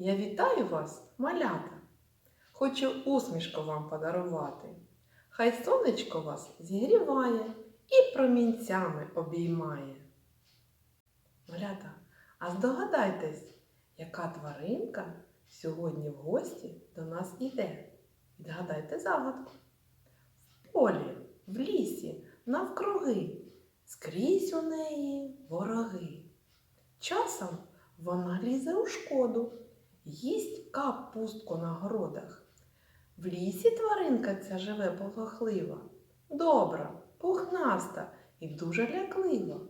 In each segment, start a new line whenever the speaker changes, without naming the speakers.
Я вітаю вас, малята. Хочу усмішку вам подарувати. Хай сонечко вас зігріває і промінцями обіймає. Малята, а здогадайтесь, яка тваринка сьогодні в гості до нас іде? Відгадайте загадку. В полі, в лісі, навкруги, скрізь у неї вороги. Часом вона лізе у шкоду, їсть капустку на городах. В лісі тваринка ця живе полохлива, добра, пухнаста і дуже ляклива.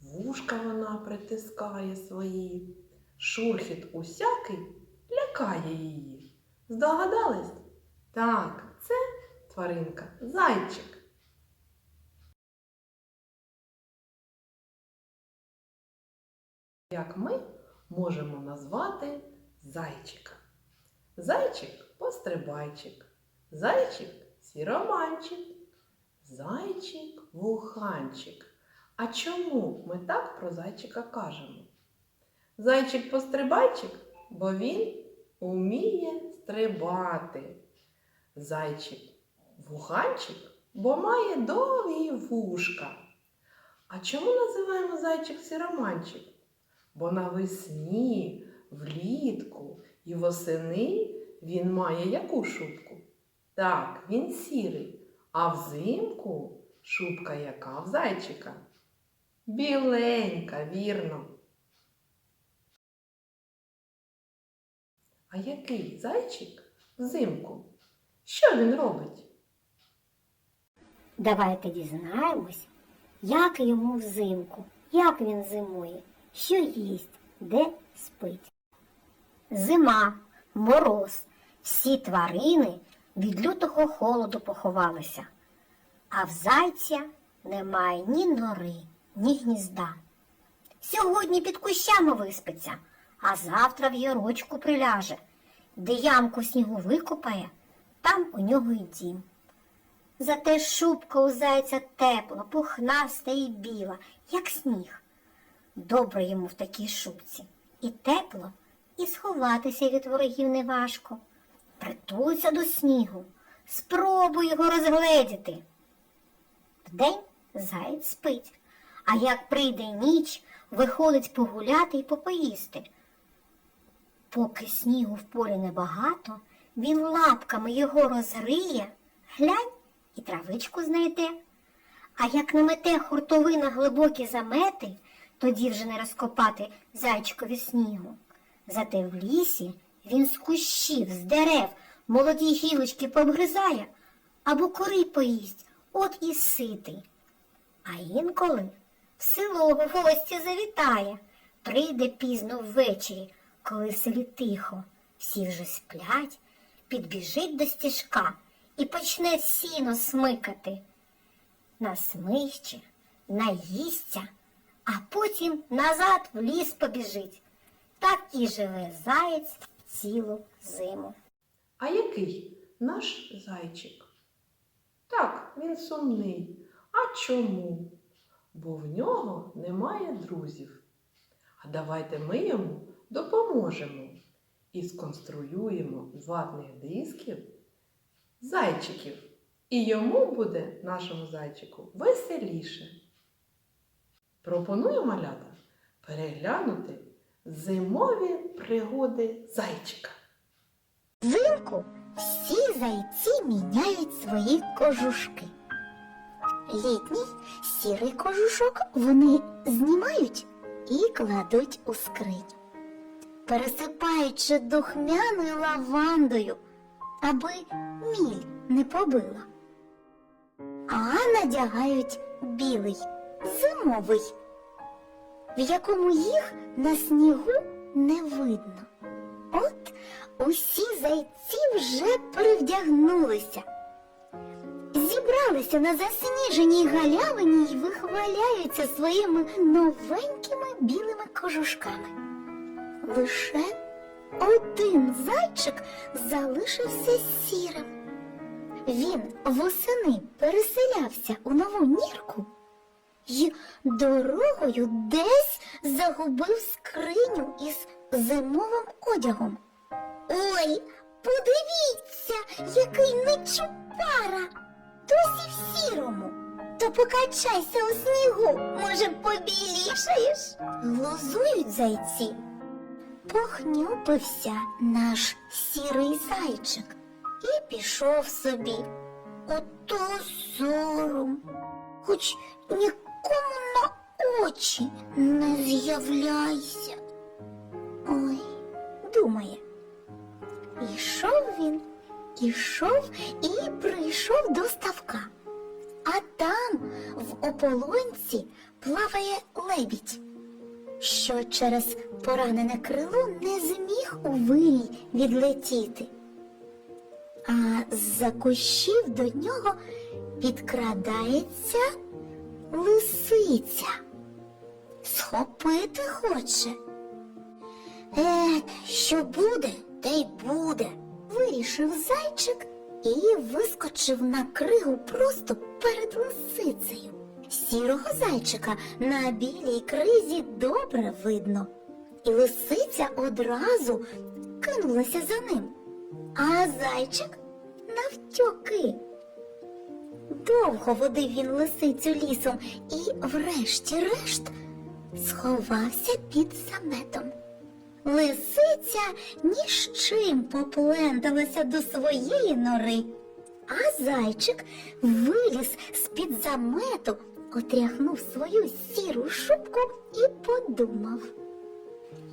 Вушка вона притискає свої, шурхіт усякий лякає її. Здогадались? Так, це тваринка зайчик. Як ми можемо назвати зайчика? Зайчик пострибайчик, зайчик сіроманчик, зайчик вуханчик. А чому ми так про зайчика кажемо? Зайчик пострибайчик, бо він уміє стрибати. Зайчик вуханчик, бо має довгі вушка. А чому називаємо зайчик сіроманчик? Бо навесні, влітку і восени він має яку шубку? Так, він сірий, а взимку шубка яка в зайчика? Біленька, вірно. А який зайчик взимку? Що він робить?
Давайте дізнаємось, як йому взимку, як він зимує, що їсть, де спить. Зима, мороз, всі тварини від лютого холоду поховалися, а в зайця немає ні нори, ні гнізда. Сьогодні під кущами виспиться, а завтра в ярочку приляже, де ямку снігу викопає, там у нього й дім. Зате шубка у зайця тепла, пухнаста і біла, як сніг. Добре йому в такій шубці. І тепло, і сховатися від ворогів неважко. Притулиться до снігу, спробуй його розгледіти. Вдень заєць спить, а як прийде ніч, виходить погуляти і попоїсти. Поки снігу в полі небагато, він лапками його розриє, глянь і травичку знайде. А як намете хуртовина глибокі замети, тоді вже не розкопати зайчикові снігу. Зате в лісі він з кущів, з дерев молоді гілочки пообгризає або кори поїсть, от і ситий. А інколи в село в гості завітає, прийде пізно ввечері, коли в селі тихо, всі вже сплять, підбіжить до стіжка і почне сіно смикати. Насмище, наїсться, а потім назад в ліс побіжить. Так і живе заєць цілу зиму.
А який наш зайчик? Так, він сумний. А чому? Бо в нього немає друзів. А давайте ми йому допоможемо і сконструюємо з ватних дисків зайчиків. І йому буде, нашому зайчику, веселіше. Пропоную малята переглянути зимові пригоди зайчика.
Взимку всі зайці міняють свої кожушки. Літній сірий кожушок вони знімають і кладуть у скриню, пересипаючи духмяною лавандою, аби міль не побила. А надягають білий, зимовий, в якому їх на снігу не видно. От усі зайці вже перевдягнулися. Зібралися на засніженій галявині і вихваляються своїми новенькими білими кожушками. Лише один зайчик залишився сірим. Він восени переселявся у нову нірку і дорогою десь загубив скриню із зимовим одягом. Ой, подивіться, який нечупара! Досі в сірому. То покачайся у снігу, може, побілішаєш? Глузують зайці. Похнюпився наш сірий зайчик і пішов собі. Ото сором, хоч нікому на очі не з'являйся. Ой, думає. Ішов він, ішов і прийшов до ставка. А там в ополонці плаває лебідь, що через поранене крило не зміг у вирій відлетіти. А з-за кущів до нього підкрадається лисиця. Схопити хоче. Е, що буде, те й буде. Вирішив зайчик і вискочив на кригу просто перед лисицею. Сірого зайчика на білій кризі добре видно. І лисиця одразу кинулася за ним. А зайчик навтьоки. Довго водив він лисицю лісом і, врешті-решт, сховався під заметом. Лисиця ні з чим попленталася до своєї нори, а зайчик виліз з-під замету, отряхнув свою сіру шубку і подумав.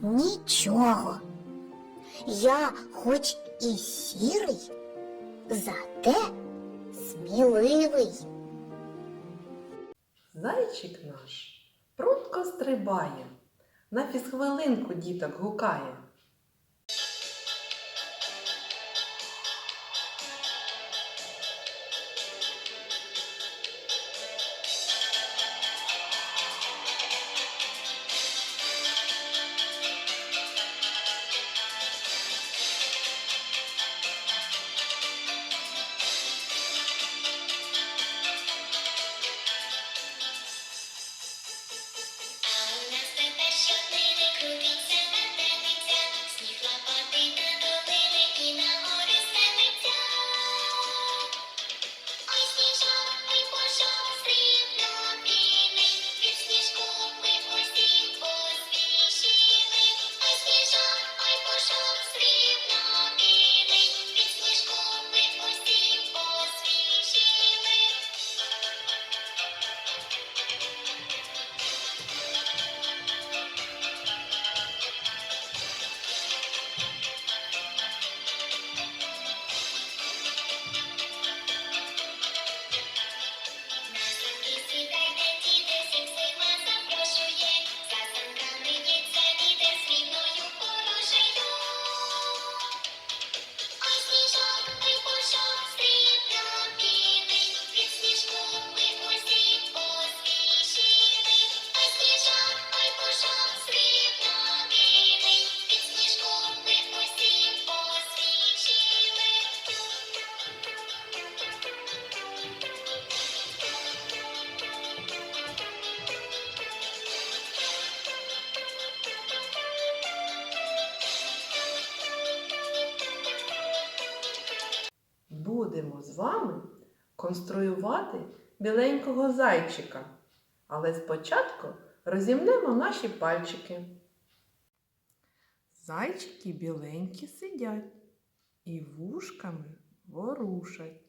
Нічого, я хоч і сірий, зате сміливий.
Зайчик наш прудко стрибає, на фізхвилинку діток гукає. Будемо з вами конструювати біленького зайчика. Але спочатку розімнемо наші пальчики. Зайчики біленькі сидять і вушками ворушать.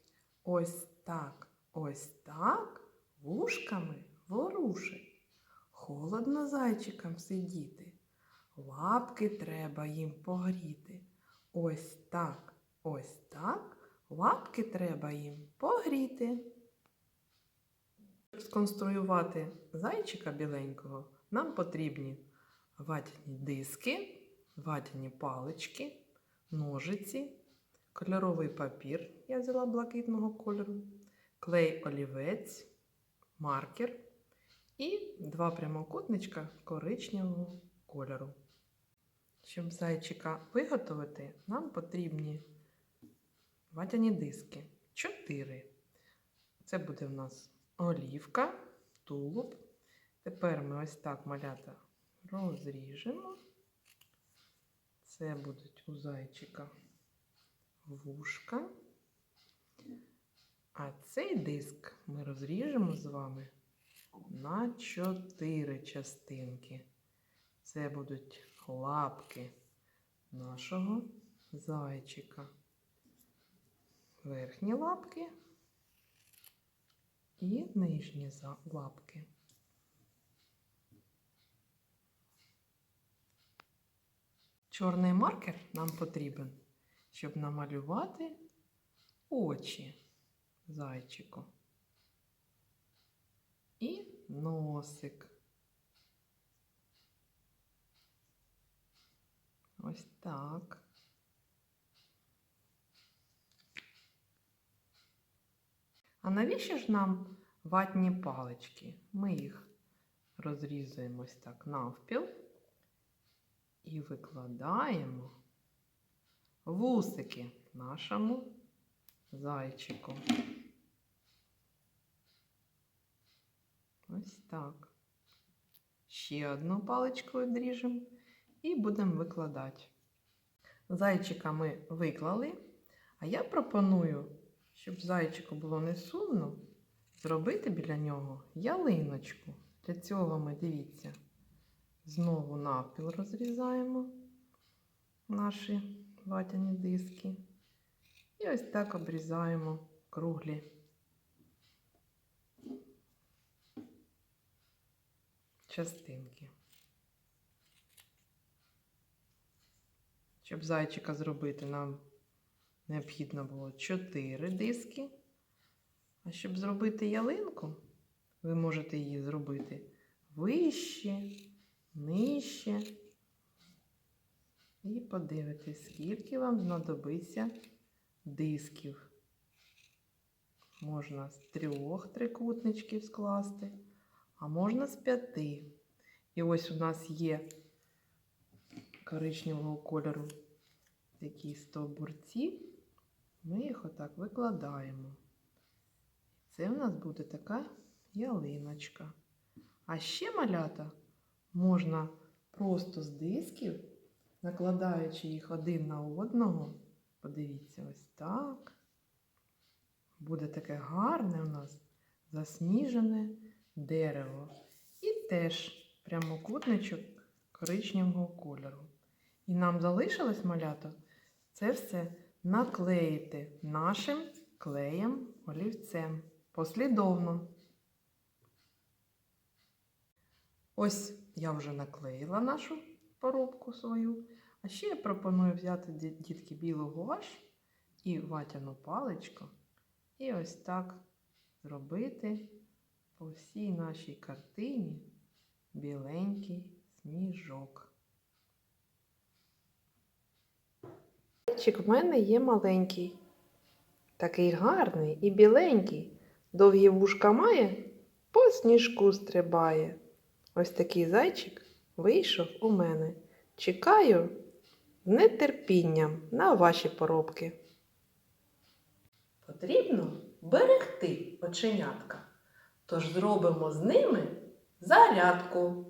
Ось так, ось так вушками ворушать. Холодно зайчикам сидіти, лапки треба їм погріти. Ось так, ось так, лапки треба їм погріти. Щоб сконструювати зайчика біленького, нам потрібні ватяні диски, ватяні палички, ножиці, кольоровий папір, я взяла блакитного кольору, клей олівець, маркер і два прямокутничка коричневого кольору. Щоб зайчика виготовити, нам потрібні ватяні диски. Чотири. Це буде в нас олівка, тулуб. Тепер ми ось так малята розріжемо Це будуть у зайчика вушка. А цей диск ми розріжемо з вами на чотири частинки. Це будуть лапки нашого зайчика. Верхні лапки і нижні лапки. Чорний маркер нам потрібен, щоб намалювати очі зайчику. І носик. Ось так. А навіщо ж нам ватні палички? Ми їх розрізуємо ось так навпіл і викладаємо вусики нашому зайчику. Ось так. Ще одну паличку відріжемо і будемо викладати. Зайчика ми виклали, а я пропоную, щоб зайчику було не сумно, зробити біля нього ялиночку. Для цього ми, дивіться, знову навпіл розрізаємо наші ватяні диски. І ось так обрізаємо круглі частинки. Щоб зайчика зробити, нам необхідно було 4 диски. А щоб зробити ялинку, ви можете її зробити вище, нижче. І подивитись, скільки вам знадобиться дисків. Можна з трьох трикутничків скласти, а можна з п'яти. І ось у нас є коричневого кольору такі стовбурці. Ми їх отак викладаємо. Це в нас буде така ялиночка. А ще малята можна просто з дисків, накладаючи їх один на одного. Подивіться, ось так. Буде таке гарне у нас засніжене дерево. І теж прямокутничок коричневого кольору. І нам залишилось малято це все наклеїти нашим клеєм олівцем послідовно. Ось я вже наклеїла нашу поробку свою. А ще я пропоную взяти дітки білу гуаш і ватяну паличку. І ось так зробити по всій нашій картині біленький сніжок. Зайчик в мене є маленький, такий гарний і біленький. Довгі вушка має, по сніжку стрибає. Ось такий зайчик вийшов у мене. Чекаю з нетерпінням на ваші поробки. Потрібно берегти оченятка, тож зробимо з ними зарядку.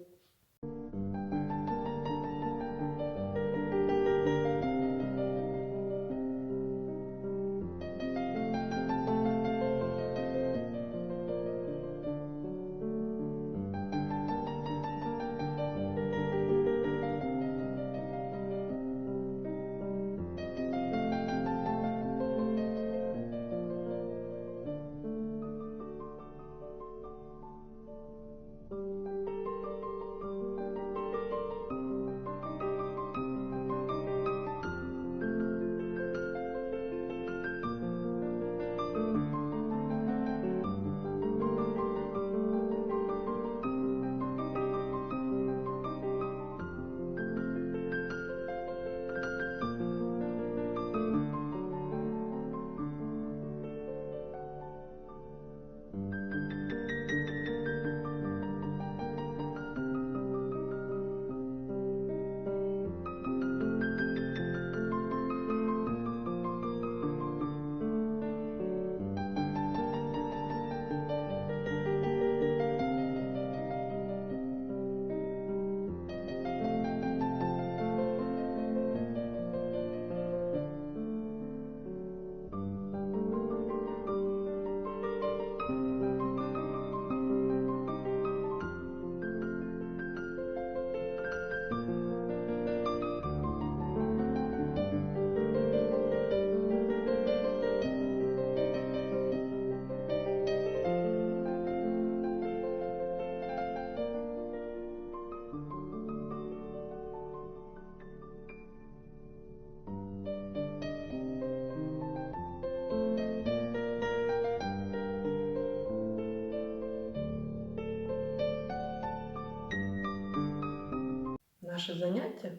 Наше заняття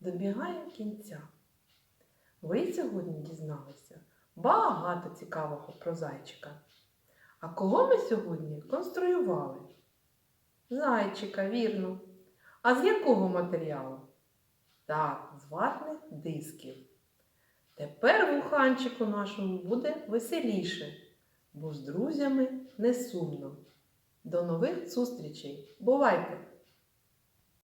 добігає кінця. Ви сьогодні дізналися багато цікавого про зайчика. А кого ми сьогодні конструювали? Зайчика, вірно. А з якого матеріалу? Так, з ватних дисків. Тепер вуханчику нашому буде веселіше, бо з друзями не сумно. До нових зустрічей! Бувайте!